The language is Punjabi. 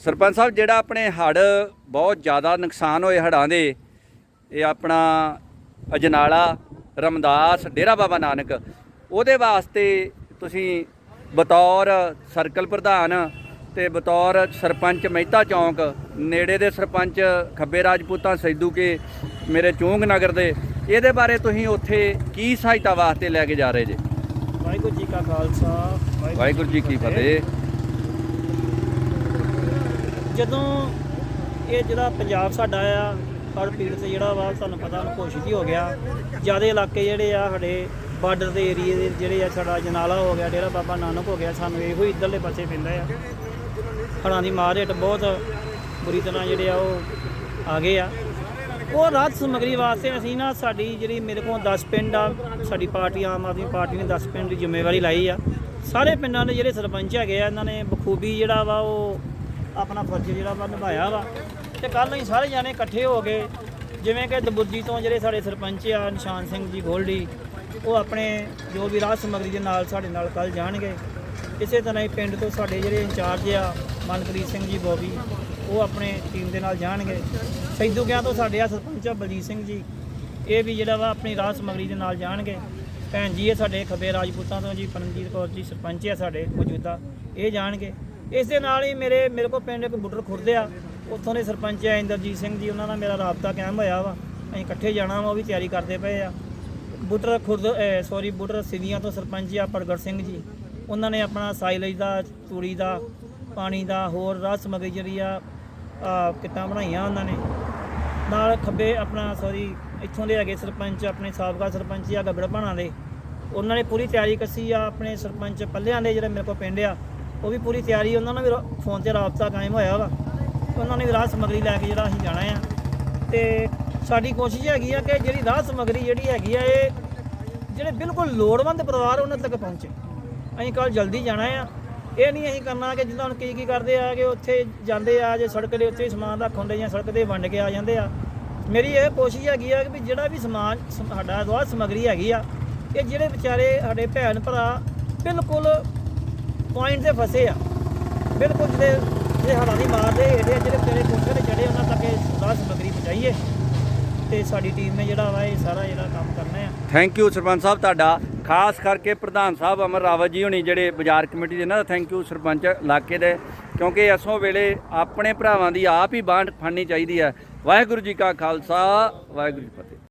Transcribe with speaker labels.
Speaker 1: ਸਰਪੰਚ ਸਾਹਿਬ ਜਿਹੜਾ ਆਪਣੇ ਹੜ ਬਹੁਤ ਜ਼ਿਆਦਾ ਨੁਕਸਾਨ ਹੋਏ ਹੜਾਂ ਦੇ ਇਹ ਆਪਣਾ ਅਜਨਾਲਾ ਰਮਦਾਸ ਡੇਰਾ ਬਾਬਾ ਨਾਨਕ ਉਹਦੇ ਵਾਸਤੇ ਤੁਸੀਂ ਬਤੌਰ ਸਰਕਲ ਪ੍ਰਧਾਨ ਤੇ ਬਤੌਰ ਸਰਪੰਚ ਮਹਿਤਾ ਚੌਂਕ ਨੇੜੇ ਦੇ ਸਰਪੰਚ ਖੱਬੇ ਰਾਜਪੂਤਾਂ ਸੈਦੂ ਕੇ ਮੇਰੇ ਚੂੰਗ ਨਗਰ ਦੇ ਇਹਦੇ ਬਾਰੇ ਤੁਸੀਂ ਉੱਥੇ ਕੀ ਸਹਾਇਤਾ ਵਾਸਤੇ ਲੈ ਕੇ ਜਾ ਰਹੇ ਜੇ?
Speaker 2: ਵਾਹਿਗੁਰੂ ਜੀ ਕਾ ਖਾਲਸਾ
Speaker 1: ਵਾਹਿਗੁਰੂ ਜੀ ਕੀ ਫਤਿਹ।
Speaker 2: ਜਦੋਂ ਇਹ ਜਿਹੜਾ ਪੰਜਾਬ ਸਾਡਾ ਆ, ਹੜ੍ਹ ਪੀੜਤ ਜਿਹੜਾ ਵਾ, ਤੁਹਾਨੂੰ ਪਤਾ ਹੁਣ ਘੋਸ਼ਿਤ ਹੀ ਹੋ ਗਿਆ। ਜ਼ਿਆਦਾ ਇਲਾਕੇ ਜਿਹੜੇ ਆ, ਸਾਡੇ ਬਾਰਡਰ ਦੇ ਏਰੀਏ ਦੇ ਜਿਹੜੇ ਆ, ਸਾਡਾ ਜਨਾਲਾ ਹੋ ਗਿਆ, ਡੇਰਾ ਬਾਬਾ ਨਾਨਕ ਹੋ ਗਿਆ, ਸਾਨੂੰ ਇਹੋ ਹੀ ਇੱਧਰਲੇ ਪਾਸੇ ਪੈਂਦਾ ਆ। ਹੜ੍ਹਾਂ ਦੀ ਮਾਰ ਹੇਠ ਬਹੁਤ ਬੁਰੀ ਤਰ੍ਹਾਂ ਜਿਹੜੇ ਆ, ਉਹ ਆ ਗਏ ਆ। ਉਹ ਰਾਹਤ ਸਮਗਰੀ ਵਾਸਤੇ ਅਸੀਂ ਨਾ ਸਾਡੀ ਜਿਹੜੀ ਮੇਰੇ ਕੋਲ 10 ਪਿੰਡ ਆ, ਸਾਡੀ ਪਾਰਟੀ, ਆਮ ਆਦਮੀ ਪਾਰਟੀ ਨੇ 10 ਪਿੰਡ ਦੀ ਜ਼ਿੰਮੇਵਾਰੀ ਲਾਈ ਆ। ਸਾਰੇ ਪਿੰਡਾਂ ਦੇ ਜਿਹੜੇ ਸਰਪੰਚ ਹੈਗੇ ਆ, ਇਹਨਾਂ ਨੇ ਬਖੂਬੀ ਜਿਹੜਾ ਵਾ, ਉਹ ਆਪਣਾ ਫਰਜ਼ ਜਿਹੜਾ ਵਾ ਨਿਭਾਇਆ ਵਾ। ਤੇ ਕੱਲ ਅਸੀਂ ਸਾਰੇ ਜਾਣੇ ਇਕੱਠੇ ਹੋ ਕੇ, ਜਿਵੇਂ ਕਿ ਦਬੁਰਜੀ ਤੋਂ ਜਿਹੜੇ ਸਾਡੇ ਸਰਪੰਚ ਆ, ਨਿਸ਼ਾਨ ਸਿੰਘ ਜੀ ਗੋਲਡੀ, ਉਹ ਆਪਣੇ ਜੋ ਵੀ ਰਾਹਤ ਸਮਗਰੀ ਦੇ ਨਾਲ ਸਾਡੇ ਨਾਲ ਕੱਲ ਜਾਣਗੇ। ਇਸੇ ਤਰ੍ਹਾਂ ਹੀ ਪਿੰਡ ਤੋਂ ਸਾਡੇ ਜਿਹੜੇ ਇੰਚਾਰਜ ਆ, ਮਨਪ੍ਰੀਤ ਸਿੰਘ ਜੀ, ਬੋਬੀ, ਉਹ ਆਪਣੇ ਟੀਮ ਦੇ ਨਾਲ ਜਾਣਗੇ। ਸੈਦੂ ਗਿਆ ਤੋਂ ਸਾਡੇ ਆ ਸਰਪੰਚ ਆ ਬਲਜੀਤ ਸਿੰਘ ਜੀ। ਇਹ ਵੀ ਜਿਹੜਾ ਵਾ ਆਪਣੀ ਰਾਹਤ ਸਮਗਰੀ ਦੇ ਨਾਲ ਜਾਣਗੇ। ਭੈਣ ਜੀ ਇਹ ਸਾਡੇ ਖੱਬੇ ਰਾਜਪੂਤਾਂ ਤੋਂ ਜੀ, ਪਰਮਜੀਤ ਕੌਰ ਜੀ, ਸਰਪੰਚ ਆ ਸਾਡੇ ਮੌਜੂਦਾ, ਇਹ ਜਾਣਗੇ। ਇਸ ਦੇ ਨਾਲ ਹੀ ਮੇਰੇ ਮੇਰੇ ਕੋਲ ਪਿੰਡ ਇੱਕ ਬੁੱਟਰ ਖੁਰਦੇ ਆ। ਉੱਥੋਂ ਦੇ ਸਰਪੰਚ ਆ ਇੰਦਰਜੀਤ ਸਿੰਘ ਜੀ, ਉਹਨਾਂ ਨਾਲ ਮੇਰਾ ਰਾਬਤਾ ਕਾਇਮ ਹੋਇਆ ਵਾ। ਅਸੀਂ ਇਕੱਠੇ ਜਾਣਾ ਵਾ, ਉਹ ਵੀ ਤਿਆਰੀ ਕਰਦੇ ਪਏ ਆ। ਬੁੱਟਰ ਖੁਰਦ ਸੌਰੀ ਬੁੱਟਰ ਸਿਵੀਆਂ ਤੋਂ ਸਰਪੰਚ ਆ ਪ੍ਰਗਟ ਸਿੰਘ ਜੀ। ਉਹਨਾਂ ਨੇ ਆਪਣਾ ਸਾਈਲੇਜ ਦਾ, ਤੂੜੀ ਦਾ, ਪਾਣੀ ਦਾ, ਹੋਰ ਰਾਹ ਸਮੱਗਰੀ ਜਿਹੜੀ ਆ ਕਿੱਟਾਂ ਬਣਾਈਆਂ ਉਹਨਾਂ ਨੇ। ਨਾਲ ਖੱਬੇ ਆਪਣਾ ਸੌਰੀ ਇੱਥੋਂ ਦੇ ਹੈਗੇ ਸਰਪੰਚ, ਆਪਣੇ ਸਾਬਕਾ ਸਰਪੰਚ ਆ ਗੱਬੜ ਭਾਣਾ ਦੇ। ਉਹਨਾਂ ਨੇ ਪੂਰੀ ਤਿਆਰੀ ਕੱਸੀ ਆ, ਆਪਣੇ ਸਰਪੰਚ ਪੱਲਿਆਂ ਦੇ, ਜਿਹੜੇ ਮੇਰੇ ਕੋਲ ਪਿੰਡ ਆ। ਉਹ ਵੀ ਪੂਰੀ ਤਿਆਰੀ, ਉਹਨਾਂ ਨਾਲ ਵੀ ਰ- ਫੋਨ ਤੇ ਰਾਬਤਾ ਕਾਇਮ ਹੋਇਆ ਵਾ। ਉਹਨਾਂ ਨੇ ਵੀ ਰਾਹ ਸਮੱਗਰੀ ਲੈ ਕੇ ਜਿਹੜਾ ਅਸੀਂ ਜਾਣਾ ਆ। ਤੇ ਸਾਡੀ ਕੋਸ਼ਿਸ਼ ਹੈਗੀ ਆ ਕਿ ਜਿਹੜੀ ਰਾਹ ਸਮੱਗਰੀ ਜਿਹੜੀ ਹੈਗੀ ਆ, ਇਹ ਜਿਹੜੇ ਬਿਲਕੁਲ ਲੋੜਵੰਦ ਪਰਿਵਾਰ ਉਹਨਾਂ ਤੱਕ ਪਹੁੰਚੇ। ਅਸੀਂ ਕੱਲ ਜਲਦੀ ਜਾਣਾ ਆ। ਇਹ ਨਹੀਂ ਅਸੀਂ ਕਰਨਾ ਕਿ ਜਿੱਦਾਂ ਹੁਣ ਕੀ ਕੀ ਕਰਦੇ ਆ, ਕਿ ਉੱਥੇ ਜਾਂਦੇ ਆ, ਜੇ ਸੜਕ ਦੇ ਉੱਤੇ ਹੀ ਸਮਾਨ ਰੱਖ ਹੁੰਦੇ ਜਾਂ ਸੜਕ ਤੇ ਵੰਡ ਕੇ ਆ ਜਾਂਦੇ ਆ। ਮੇਰੀ ਇਹ ਕੋਸ਼ਿਸ਼ ਹੈਗੀ ਆ ਕਿ ਵੀ ਜਿਹੜਾ ਵੀ ਸਮਾਨ, ਸਮ- ਸਾਡਾ ਦੁਆ ਸਮੱਗਰੀ ਹੈਗੀ ਆ, ਇਹ ਜਿਹੜੇ ਵਿਚਾਰੇ, ਸਾਡੇ ਭੈਣ ਭਰਾ ਬਿਲਕੁਲ ਪੁਆਇੰਟ ਤੇ ਫਸੇ ਆ। ਬਿਲਕੁਲ ਜਿਹੜੇ ਜਿਹੜੇ ਹੜ੍ਹਾਂ ਦੀ ਮਾਰ ਦੇ ਹੇਠ ਜਿਹੜੇ ਤੇਰੇ ਕੋਠੇ ਤੇ ਚੜੇ ਉਹਨਾਂ ਤੱਕ ਇਹ ਰਾਹ ਸਮੱਗਰੀ ਪਹੁੰਚਾਈਏ। ਤੇ ਸਾਡੀ ਟੀਮ ਨੇ ਜਿਹੜਾ ਵਾ ਇਹ ਸਾਰਾ ਜਿਹੜਾ ਕੰਮ ਕਰਨਾ ਆ।
Speaker 1: ਥੈਂਕ ਯੂ ਸਰਪੰਚ ਸਾਹਿਬ, ਤੁਹਾਡਾ। ਖਾਸ ਕਰਕੇ ਪ੍ਰਧਾਨ ਸਾਹਿਬ ਅਮਰ ਰਾਵਤ ਜੀ ਹੋਣੀ, ਜਿਹੜੇ ਬਾਜ਼ਾਰ ਕਮੇਟੀ ਦੇ ਨਾ ਥੈਂਕ ਯੂ ਸਰਪੰਚ ਇਲਾਕੇ ਦੇ। ਕਿਉਂਕਿ ਅਸੋਂ ਵੇਲੇ ਆਪਣੇ ਭਰਾਵਾਂ ਦੀ ਆਪ ਹੀ ਬਾਂਹ ਫੜਨੀ ਚਾਹੀਦੀ ਹੈ। ਵਾਹਿਗੁਰੂ ਜੀ ਕਾ ਖਾਲਸਾ, ਵਾਹਿਗੁਰੂ ਜੀ ਫਤਿਹ।